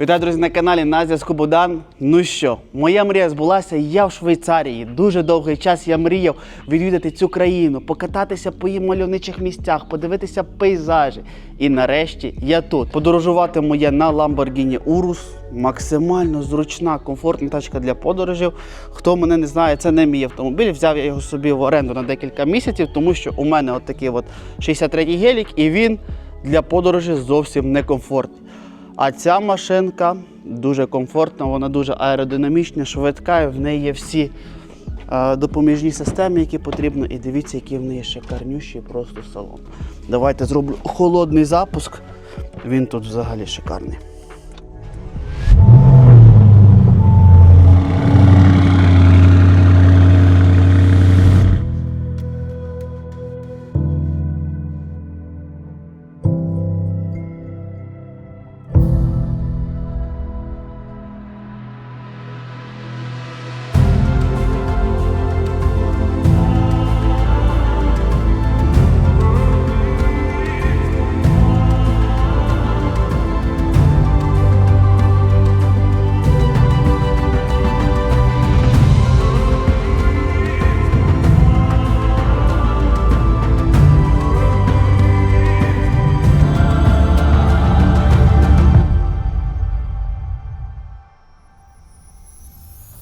Вітаю, друзі, на каналі на зв'язку Богдан. Ну що, моя мрія збулася. Я в Швейцарії. Дуже довгий час я мріяв відвідати цю країну, покататися по її мальовничих місцях, подивитися пейзажі. І нарешті я тут. Подорожуватиму я на Lamborghini Urus. Максимально зручна, комфортна тачка для подорожів. Хто мене не знає, це не мій автомобіль. Взяв я його собі в оренду на декілька місяців, тому що у мене от такий от 63-й гелік, і він для подорожі зовсім не комфортний. А ця машинка дуже комфортна, вона дуже аеродинамічна, швидка, і в неї є всі е, допоміжні системи, які потрібно. І дивіться, який в неї шикарнющий просто салон. Давайте зроблю холодний запуск. Він тут взагалі шикарний.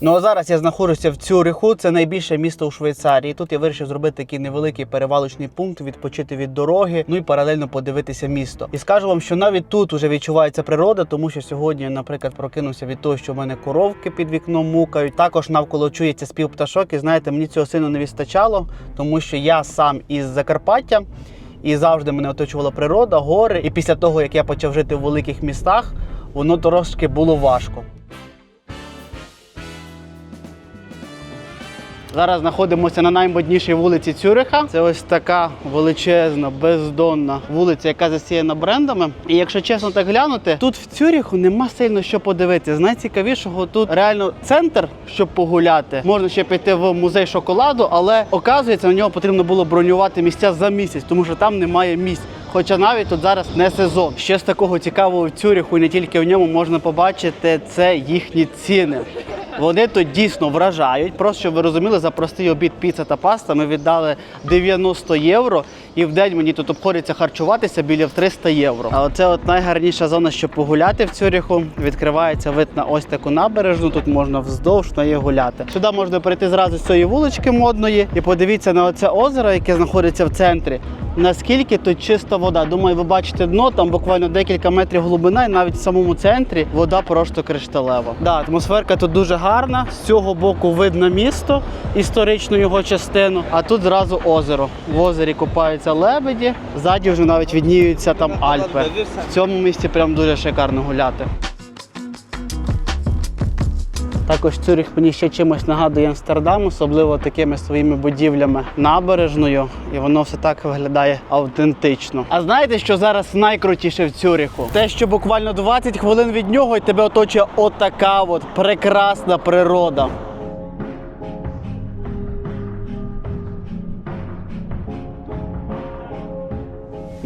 Ну а зараз я знаходжуся в Цюриху, це найбільше місто у Швейцарії. Тут я вирішив зробити такий невеликий перевалочний пункт, відпочити від дороги, ну і паралельно подивитися місто. І скажу вам, що навіть тут уже відчувається природа, тому що сьогодні, наприклад, прокинувся від того, що в мене коровки під вікном мукають. Також навколо чується спів пташок. І знаєте, мені цього сильно не вистачало, тому що я сам із Закарпаття. І завжди мене оточувала природа, гори. І після того, як я почав жити в великих містах, воно трошки було важко. Зараз знаходимося на наймоднішій вулиці Цюриха. Це ось така величезна, бездонна вулиця, яка засіяна брендами. І якщо чесно так глянути, тут в Цюриху нема сильно що подивитися. З найцікавішого тут реально центр, щоб погуляти. Можна ще піти в музей шоколаду, але оказується, на нього потрібно було бронювати місця за місяць, тому що там немає місць. Хоча навіть тут зараз не сезон. Ще з такого цікавого в Цюриху, і не тільки в ньому можна побачити, це їхні ціни. Вони тут дійсно вражають. Просто щоб ви розуміли, за простий обід піца та паста ми віддали 90 євро, і в день мені тут обходиться харчуватися біля 300 євро. А оце от найгарніша зона, щоб погуляти в Цюріху. Відкривається вид на ось таку набережну. Тут можна вздовж неї гуляти. Сюди можна перейти зразу з цієї вулички модної і подивіться на оце озеро, яке знаходиться в центрі. Наскільки тут чиста вода? Думаю, ви бачите дно, там буквально декілька метрів глибина, і навіть в самому центрі вода просто кришталева. Да, атмосферка тут дуже гарна. З цього боку видно місто, історичну його частину, а тут зразу озеро. В озері купаються лебеді, ззаді вже навіть відніються там Альпи. В цьому місці прям дуже шикарно гуляти. Також Цюрих мені ще чимось нагадує Амстердам, особливо такими своїми будівлями набережною, і воно все так виглядає автентично. А знаєте, що зараз найкрутіше в Цюриху? Те, що буквально 20 хвилин від нього і тебе оточує отака от прекрасна природа.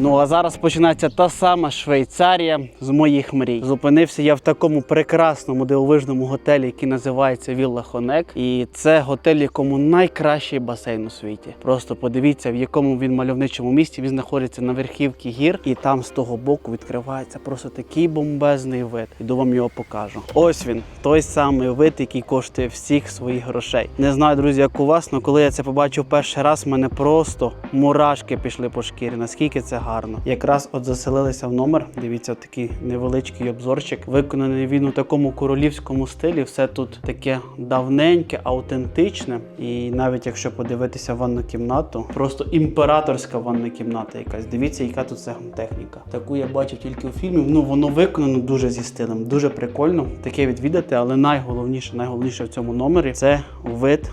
Ну а зараз починається та сама Швейцарія з моїх мрій. Зупинився я в такому прекрасному дивовижному готелі, який називається Вілла Хонек. І це готель, якому найкращий басейн у світі. Просто подивіться, в якому він мальовничому місці він знаходиться на верхівці гір, і там з того боку відкривається просто такий бомбезний вид. Іду вам його покажу. Ось він, той самий вид, який коштує всіх своїх грошей. Не знаю, друзі, як у вас, але коли я це побачив перший раз, мене просто мурашки пішли по шкірі. Наскільки це гарно. Якраз от заселилися в номер. Дивіться, такий невеличкий обзорчик. Виконаний він у такому королівському стилі. Все тут таке давненьке, аутентичне. І навіть якщо подивитися ванну кімнату, просто імператорська ванна кімната якась. Дивіться, яка тут техніка. Таку я бачив тільки у фільмі. Ну воно виконано дуже зі стилем, дуже прикольно таке відвідати, але найголовніше, найголовніше в цьому номері це вид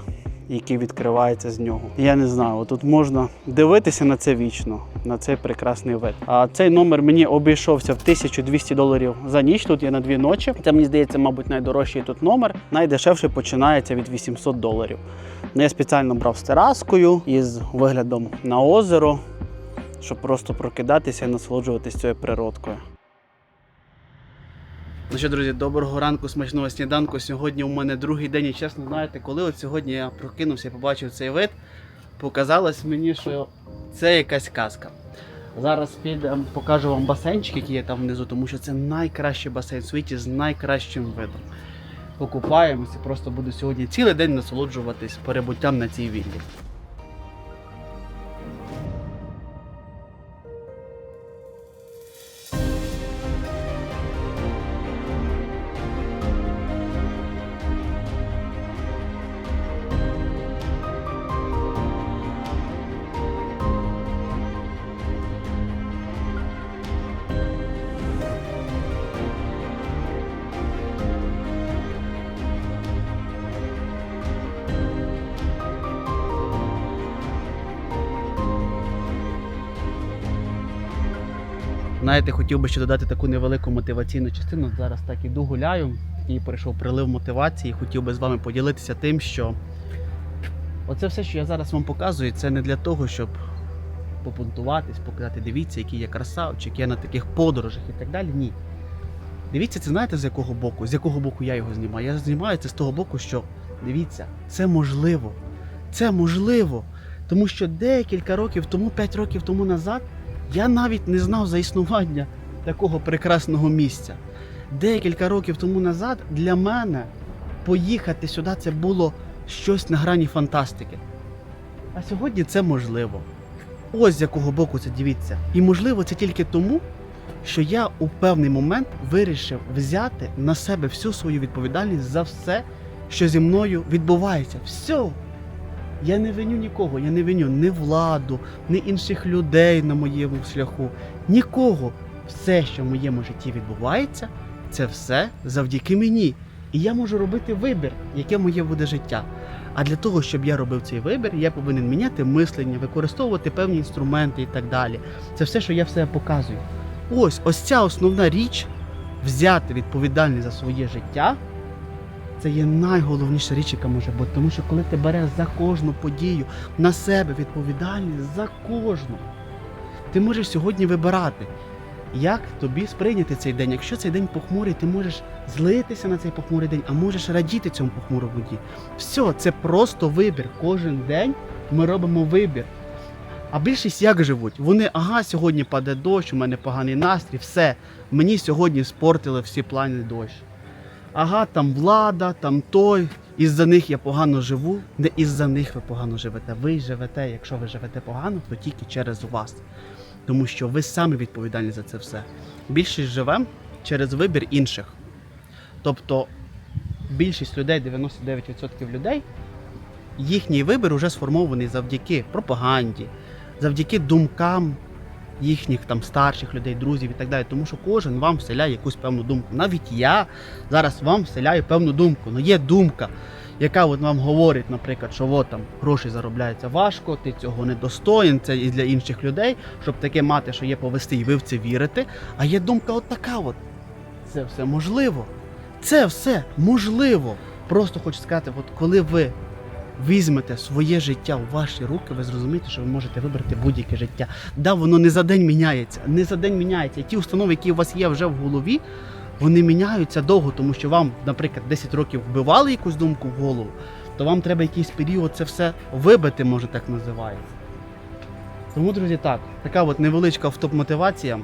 який відкривається з нього. Я не знаю, тут можна дивитися на це вічно, на цей прекрасний вид. А цей номер мені обійшовся в 1200 доларів за ніч. Тут є на дві ночі. Це мені здається, мабуть, найдорожчий тут номер. Найдешевший починається від 800 доларів. Ну, Я спеціально брав з тераскою із виглядом на озеро, щоб просто прокидатися і насолоджуватися цією природкою. Ну що, друзі, доброго ранку, смачного сніданку. Сьогодні у мене другий день, і чесно, знаєте, коли от сьогодні я прокинувся і побачив цей вид, показалось мені, що це якась казка. Зараз підемо, покажу вам басейнчик, який є там внизу, тому що це найкращий басейн в світі з найкращим видом. Покупаємося, просто буду сьогодні цілий день насолоджуватись перебуттям на цій віллі. Знаєте, хотів би ще додати таку невелику мотиваційну частину. Зараз так іду гуляю і прийшов прилив мотивації. Хотів би з вами поділитися тим, що оце все, що я зараз вам показую, це не для того, щоб попунтуватись, показати, дивіться, який я красавчик, я на таких подорожах і так далі. Ні. Дивіться, це знаєте з якого боку? З якого боку я його знімаю? Я знімаю це з того боку, що дивіться, це можливо. Це можливо. Тому що декілька років тому, 5 років тому назад, я навіть не знав за існування такого прекрасного місця. Декілька років тому назад для мене поїхати сюди це було щось на грані фантастики. А сьогодні це можливо. Ось з якого боку це дивіться. І можливо це тільки тому, що я у певний момент вирішив взяти на себе всю свою відповідальність за все, що зі мною відбувається. Все. Я не виню нікого, я не виню ні владу, ні інших людей на моєму шляху. Нікого. Все, що в моєму житті відбувається, це все завдяки мені. І я можу робити вибір, яке моє буде життя. А для того, щоб я робив цей вибір, я повинен міняти мислення, використовувати певні інструменти і так далі. Це все, що я в себе показую. Ось ось ця основна річ взяти відповідальність за своє життя. Це є найголовніша річ, яка може бути. Тому що коли ти береш за кожну подію на себе відповідальність за кожну, ти можеш сьогодні вибирати, як тобі сприйняти цей день. Якщо цей день похмурий, ти можеш злитися на цей похмурий день, а можеш радіти цьому похмурому дні. Все, це просто вибір. Кожен день ми робимо вибір. А більшість як живуть? Вони, ага, сьогодні паде дощ, у мене поганий настрій, все. Мені сьогодні спортили всі плани дощ. Ага, там влада, там той. Із-за них я погано живу. Не із-за них ви погано живете. Ви живете, якщо ви живете погано, то тільки через вас. Тому що ви самі відповідальні за це все. Більшість живе через вибір інших. Тобто більшість людей, 99% людей, їхній вибір уже сформований завдяки пропаганді, завдяки думкам їхніх там старших людей, друзів і так далі. Тому що кожен вам вселяє якусь певну думку. Навіть я зараз вам вселяю певну думку. Ну є думка, яка от вам говорить, наприклад, що от там гроші заробляються важко, ти цього не достоїн, це і для інших людей, щоб таке мати, що є повести, і ви в це вірите. А є думка от така от. Це все можливо. Це все можливо. Просто хочу сказати, от коли ви візьмете своє життя у ваші руки, ви зрозумієте, що ви можете вибрати будь-яке життя. Да, воно не за день міняється, не за день міняється. Ті установи, які у вас є вже в голові, вони міняються довго, тому що вам, наприклад, 10 років вбивали якусь думку в голову, то вам треба якийсь період це все вибити, може так називається. Тому, друзі, так, така от невеличка автоп-мотивація.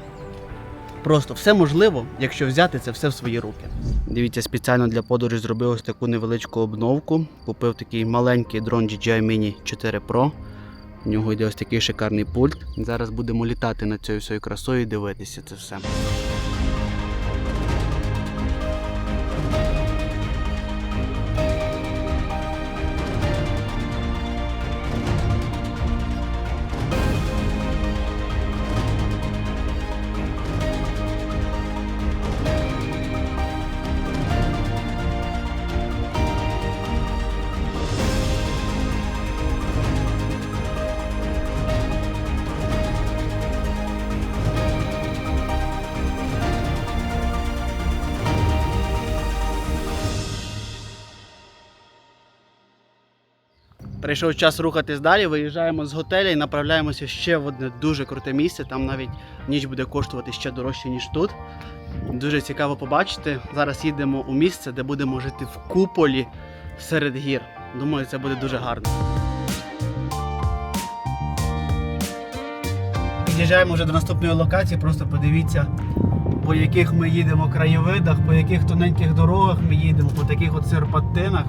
Просто все можливо, якщо взяти це все в свої руки. Дивіться, спеціально для подорожі зробив ось таку невеличку обновку. Купив такий маленький дрон DJI Mini 4 Pro. У нього йде ось такий шикарний пульт. Зараз будемо літати над цією всією красою і дивитися це все. Прийшов час рухатись далі. Виїжджаємо з готеля і направляємося ще в одне дуже круте місце. Там навіть ніч буде коштувати ще дорожче, ніж тут. Дуже цікаво побачити. Зараз їдемо у місце, де будемо жити в куполі серед гір. Думаю, це буде дуже гарно. Під'їжджаємо вже до наступної локації, просто подивіться, по яких ми їдемо краєвидах, по яких тоненьких дорогах ми їдемо, по таких от серпантинах.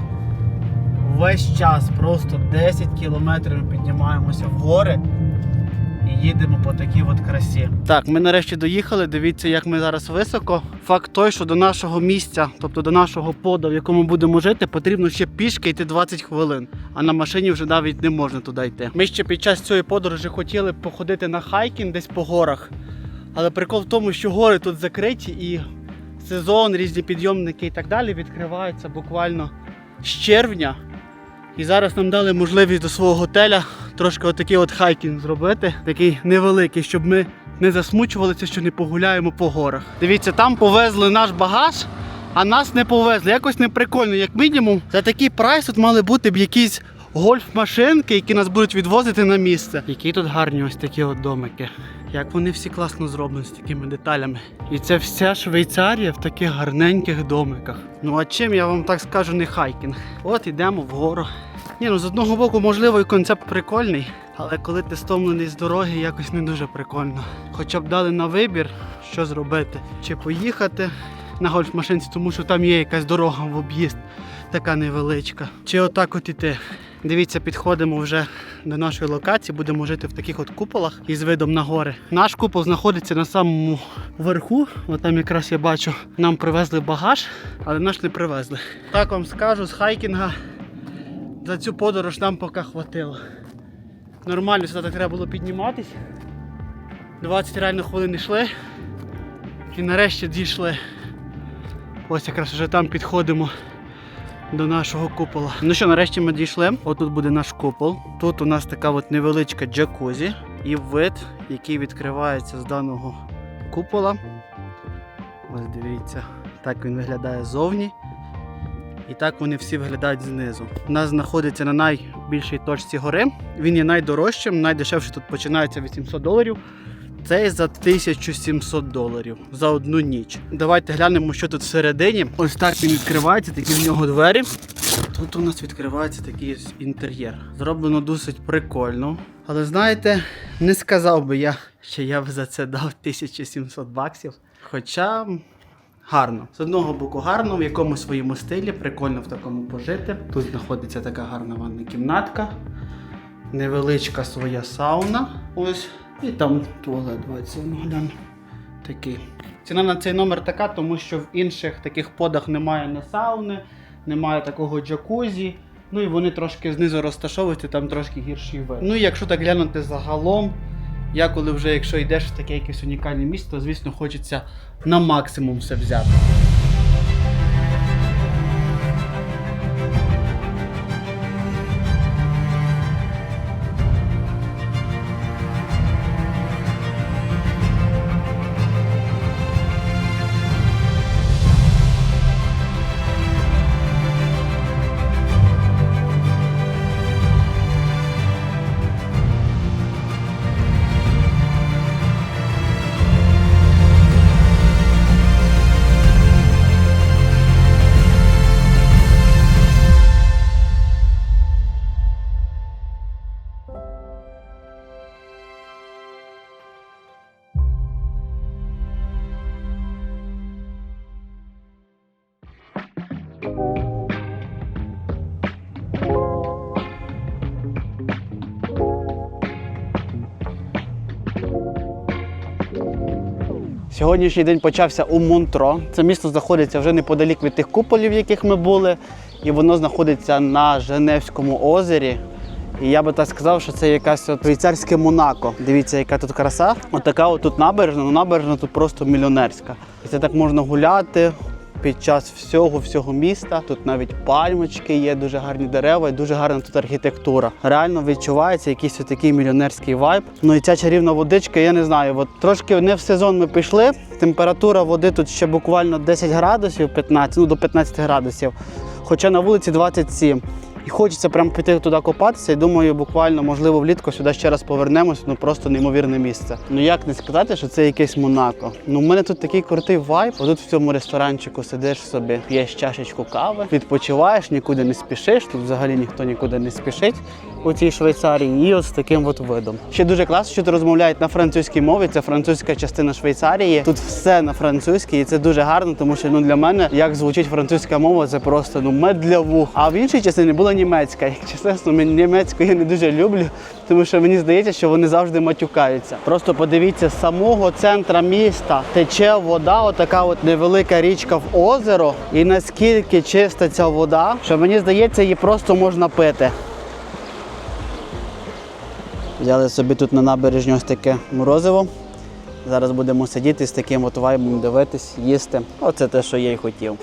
Весь час просто 10 кілометрів піднімаємося в гори і їдемо по такій от красі. Так, ми нарешті доїхали. Дивіться, як ми зараз високо. Факт той, що до нашого місця, тобто до нашого поду, в якому будемо жити, потрібно ще пішки йти 20 хвилин. А на машині вже навіть не можна туди йти. Ми ще під час цієї подорожі хотіли походити на хайкінг десь по горах. Але прикол в тому, що гори тут закриті і сезон, різні підйомники і так далі відкриваються буквально з червня. І зараз нам дали можливість до свого готеля трошки отакий от хайкінг зробити, такий невеликий, щоб ми не засмучувалися, що не погуляємо по горах. Дивіться, там повезли наш багаж, а нас не повезли. Якось неприкольно, як мінімум. За такий прайс тут мали бути б якісь гольф-машинки, які нас будуть відвозити на місце. Які тут гарні ось такі от домики. Як вони всі класно зроблені з такими деталями. І це вся Швейцарія в таких гарненьких домиках. Ну а чим я вам так скажу, не хайкінг. От ідемо вгору. Ні, ну з одного боку, можливо, і концепт прикольний, але коли ти стомлений з дороги, якось не дуже прикольно. Хоча б дали на вибір, що зробити. Чи поїхати на гольф-машинці, тому що там є якась дорога в об'їзд, така невеличка. Чи отак от іти. Дивіться, підходимо вже до нашої локації, будемо жити в таких от куполах із видом на гори. Наш купол знаходиться на самому верху. От там якраз я бачу, нам привезли багаж, але наш не привезли. Так вам скажу, з хайкінга за цю подорож нам поки хватило. Нормально сюди так треба було підніматись. 20 реально хвилин йшли. І нарешті дійшли. Ось якраз вже там підходимо до нашого купола. Ну що, нарешті ми дійшли. Отут буде наш купол. Тут у нас така от невеличка джакузі і вид, який відкривається з даного купола. Ось дивіться, так він виглядає ззовні. І так вони всі виглядають знизу. У нас знаходиться на найбільшій точці гори. Він є найдорожчим, найдешевше тут починається 800 доларів. Цей за 1700 доларів за одну ніч. Давайте глянемо, що тут всередині. Ось так він відкривається, такі в нього двері. Тут у нас відкривається такий інтер'єр. Зроблено досить прикольно. Але знаєте, не сказав би я, що я б за це дав 1700 баксів. Хоча гарно. З одного боку гарно, в якомусь своєму стилі, прикольно в такому пожити. Тут знаходиться така гарна ванна кімнатка, невеличка своя сауна. Ось. І там туалет, давайте ну, гляну. Такий. Ціна на цей номер така, тому що в інших таких подах немає не сауни, немає такого джакузі. Ну і вони трошки знизу розташовуються, там трошки гірший вид. Ну і якщо так глянути загалом, я коли вже якщо йдеш в таке якесь унікальне місто, то звісно хочеться на максимум все взяти. Сьогоднішній день почався у Монтро. Це місто знаходиться вже неподалік від тих куполів, в яких ми були, і воно знаходиться на Женевському озері. І я би так сказав, що це якась от швейцарське Монако. Дивіться, яка тут краса. Отака от тут набережна, ну набережна тут просто мільйонерська. І це так можна гуляти під час всього всього міста. Тут навіть пальмочки є, дуже гарні дерева і дуже гарна тут архітектура. Реально відчувається якийсь такий мільйонерський вайб. Ну і ця чарівна водичка, я не знаю. От трошки не в сезон ми пішли. Температура води тут ще буквально 10 градусів, 15, ну до 15 градусів. Хоча на вулиці 27. І хочеться прям піти туди копатися. І думаю, буквально, можливо, влітку сюди ще раз повернемось. Ну просто неймовірне місце. Ну як не сказати, що це якесь Монако. Ну, в мене тут такий крутий вайб. Отут в цьому ресторанчику сидиш собі, п'єш чашечку кави, відпочиваєш, нікуди не спішиш. Тут взагалі ніхто нікуди не спішить у цій Швейцарії. І з таким от видом. Ще дуже класно, що тут розмовляють на французькій мові. Це французька частина Швейцарії. Тут все на французькій, і це дуже гарно, тому що ну для мене як звучить французька мова, це просто ну мед вух. А в іншій частині німецька. Як чесно, німецьку я не дуже люблю, тому що мені здається, що вони завжди матюкаються. Просто подивіться, з самого центра міста тече вода, отака от невелика річка в озеро. І наскільки чиста ця вода, що мені здається, її просто можна пити. Взяли собі тут на набережні ось таке морозиво. Зараз будемо сидіти з таким от вайбом, дивитись, їсти. Оце те, що я й хотів.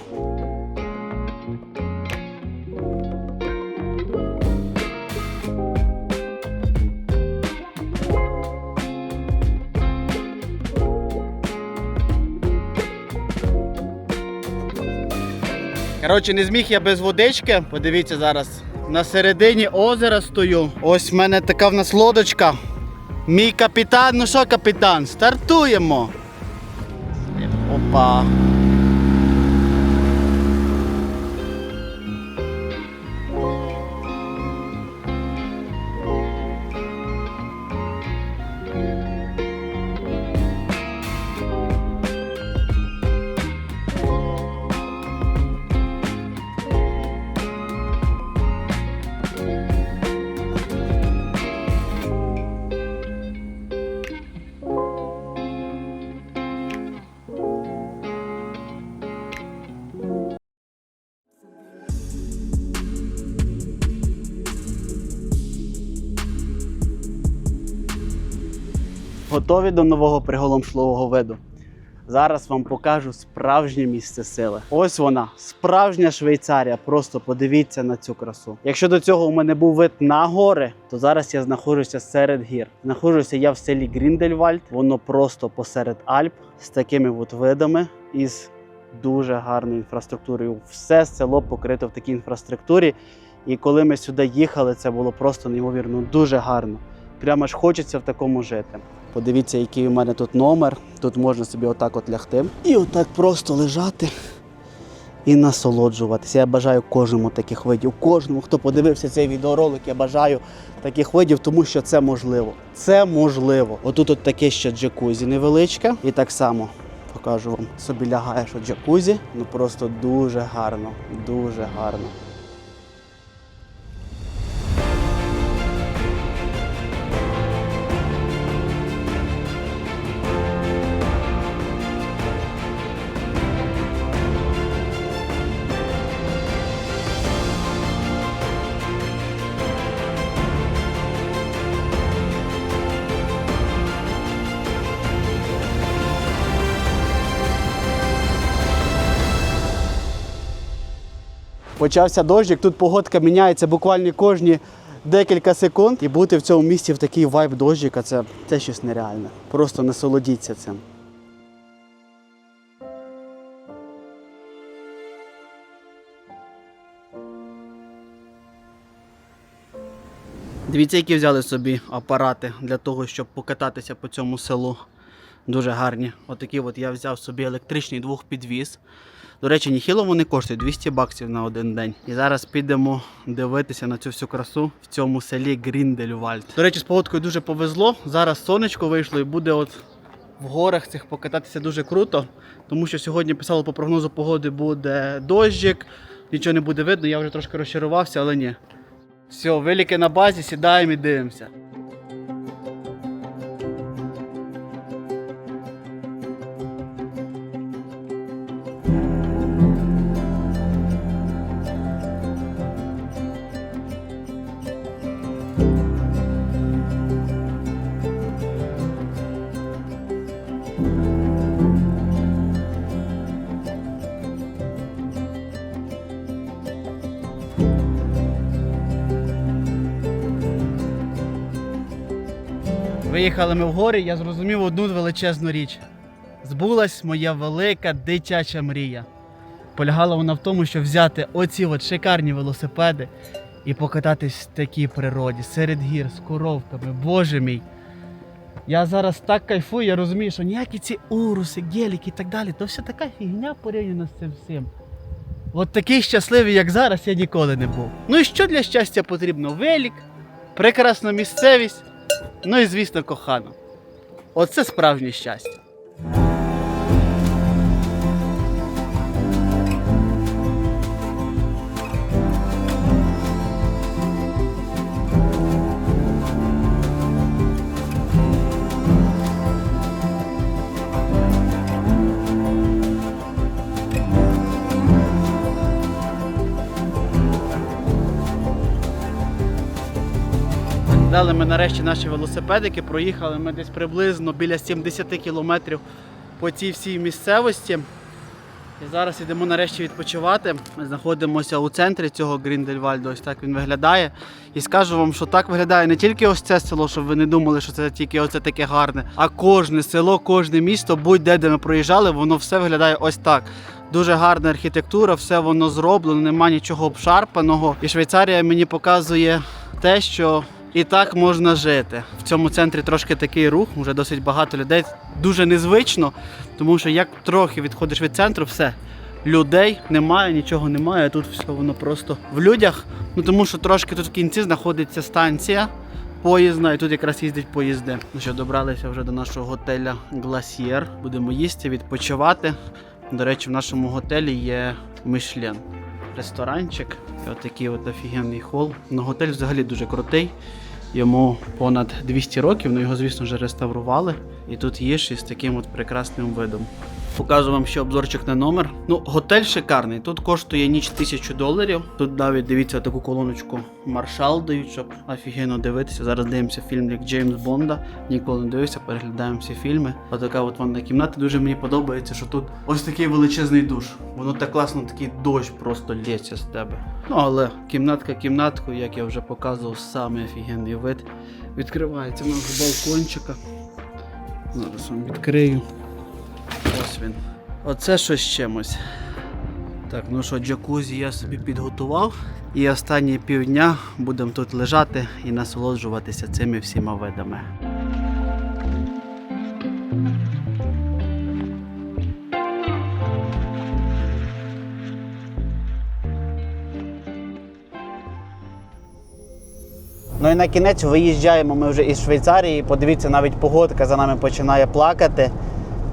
Коротше, не зміг я без водички. Подивіться зараз. На середині озера стою. Ось в мене така в нас лодочка. Мій капітан, ну що, капітан, стартуємо. Опа. Готові до нового приголомшливого виду. Зараз вам покажу справжнє місце сили. Ось вона, справжня Швейцарія. Просто подивіться на цю красу. Якщо до цього у мене був вид на гори, то зараз я знаходжуся серед гір. Знаходжуся я в селі Гріндельвальд. Воно просто посеред Альп з такими от видами із дуже гарною інфраструктурою. Все село покрито в такій інфраструктурі. І коли ми сюди їхали, це було просто неймовірно дуже гарно. Прямо ж хочеться в такому жити. Подивіться, який у мене тут номер. Тут можна собі отак от лягти. І отак просто лежати і насолоджуватися. Я бажаю кожному таких видів. Кожному, хто подивився цей відеоролик, я бажаю таких видів, тому що це можливо. Це можливо. Отут от таке ще джакузі невеличке. І так само покажу вам. Собі лягаєш у джакузі. Ну просто дуже гарно, дуже гарно. Почався дощик, тут погодка міняється буквально кожні декілька секунд. І бути в цьому місці в такий вайб дощика це, це щось нереальне. Просто насолодіться цим. Дивіться, які взяли собі апарати для того, щоб покататися по цьому селу. Дуже гарні. Отакі от я взяв собі електричний двохпідвіз. До речі, ніхіло вони коштують 200 баксів на один день. І зараз підемо дивитися на цю всю красу в цьому селі Гріндельвальд. До речі, з погодкою дуже повезло. Зараз сонечко вийшло і буде от в горах цих покататися дуже круто. Тому що сьогодні писало по прогнозу погоди буде дощик, нічого не буде видно. Я вже трошки розчарувався, але ні. Все, велике на базі, сідаємо і дивимося. Виїхали ми в гори, я зрозумів одну величезну річ. Збулась моя велика дитяча мрія. Полягала вона в тому, щоб взяти оці от шикарні велосипеди і покататись в такій природі, серед гір з коровками. Боже мій. Я зараз так кайфую, я розумію, що ніякі ці уруси, геліки і так далі, то все така фігня порівняно з цим всім. От такий щасливий, як зараз, я ніколи не був. Ну і що для щастя потрібно? Велик, прекрасна місцевість, ну і звісно, кохана. Оце справжнє щастя. Дали ми нарешті наші велосипедики, проїхали ми десь приблизно біля 70 кілометрів по цій всій місцевості. І зараз йдемо нарешті відпочивати. Ми знаходимося у центрі цього Гріндельвальду, ось так він виглядає. І скажу вам, що так виглядає не тільки ось це село, щоб ви не думали, що це тільки оце таке гарне, а кожне село, кожне місто, будь-де де ми проїжджали, воно все виглядає ось так. Дуже гарна архітектура, все воно зроблено, нема нічого обшарпаного. І Швейцарія мені показує те, що і так можна жити. В цьому центрі трошки такий рух, вже досить багато людей. Дуже незвично, тому що як трохи відходиш від центру, все. Людей немає, нічого немає. Тут все воно просто в людях. Ну тому що трошки тут в кінці знаходиться станція поїзна, і тут якраз їздять поїзди. Ну що, добралися вже до нашого готеля Гласьєр. Будемо їсти, відпочивати. До речі, в нашому готелі є Мишлен. Ресторанчик. І отакий от офігенний хол. Ну, готель взагалі дуже крутий. Йому понад 200 років, ну його, звісно ж, реставрували. І тут є ще з таким от прекрасним видом. Покажу вам ще обзорчик на номер. Ну, готель шикарний. Тут коштує ніч тисячу доларів. Тут навіть дивіться таку колоночку Маршал дають, щоб офігенно дивитися. Зараз дивимося фільм як Джеймс Бонда. Ніколи не дивився, переглядаємо всі фільми. Отака от ванна кімната. Дуже мені подобається, що тут ось такий величезний душ. Воно так класно, такий дощ просто лється з тебе. Ну але кімнатка кімнатку, як я вже показував, самий офігенний вид. Відкривається у нас балкончика. Зараз вам відкрию. Він. Оце щось чимось. Так, ну що, джакузі я собі підготував. І останні півдня будемо тут лежати і насолоджуватися цими всіма видами. Ну і на кінець виїжджаємо ми вже із Швейцарії. Подивіться, навіть погодка за нами починає плакати.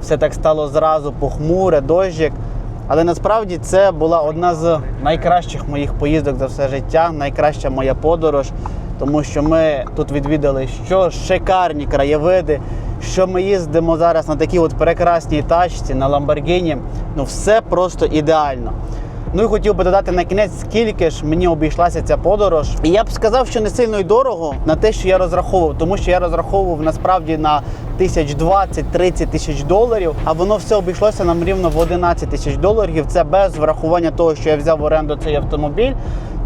Все так стало зразу похмуре, дощик. Але насправді це була одна з найкращих моїх поїздок за все життя, найкраща моя подорож, тому що ми тут відвідали що шикарні краєвиди, що ми їздимо зараз на такій от прекрасній тачці на Ламборгіні. Ну все просто ідеально. Ну і хотів би додати на кінець, скільки ж мені обійшлася ця подорож. І я б сказав, що не сильно й дорого на те, що я розраховував, тому що я розраховував насправді на тисяч 20-30 тисяч доларів, а воно все обійшлося нам рівно в 11 тисяч доларів. Це без врахування того, що я взяв в оренду цей автомобіль.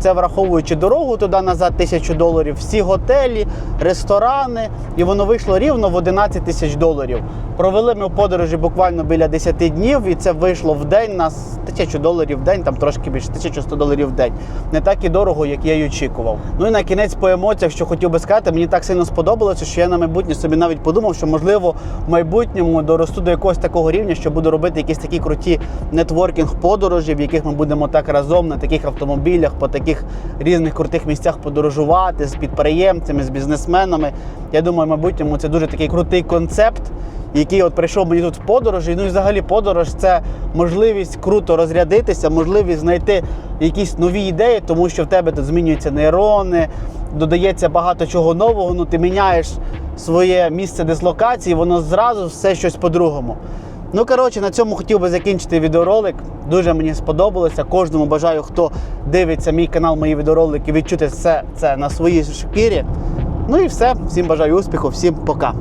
Це враховуючи дорогу туди назад, тисячу доларів, всі готелі, ресторани, і воно вийшло рівно в 11 тисяч доларів. Провели ми в подорожі буквально біля 10 днів, і це вийшло в день на тисячу доларів в день, там трошки більше 1100 доларів в день. Не так і дорого, як я й очікував. Ну і на кінець по емоціях, що хотів би сказати, мені так сильно сподобалося, що я на майбутнє собі навіть подумав, що можливо в майбутньому доросту до якогось такого рівня, що буду робити якісь такі круті нетворкінг подорожі, в яких ми будемо так разом на таких автомобілях, по таких різних крутих місцях подорожувати з підприємцями, з бізнесменами. Я думаю, в майбутньому це дуже такий крутий концепт. Який от прийшов мені тут в подорожі. Ну і взагалі подорож це можливість круто розрядитися, можливість знайти якісь нові ідеї, тому що в тебе тут змінюються нейрони, додається багато чого нового. Ну ти міняєш своє місце дислокації, воно зразу все щось по-другому. Ну, коротше, на цьому хотів би закінчити відеоролик. Дуже мені сподобалося. Кожному бажаю, хто дивиться мій канал, мої відеоролики, відчути все це на своїй шкірі. Ну і все. Всім бажаю успіху, всім пока.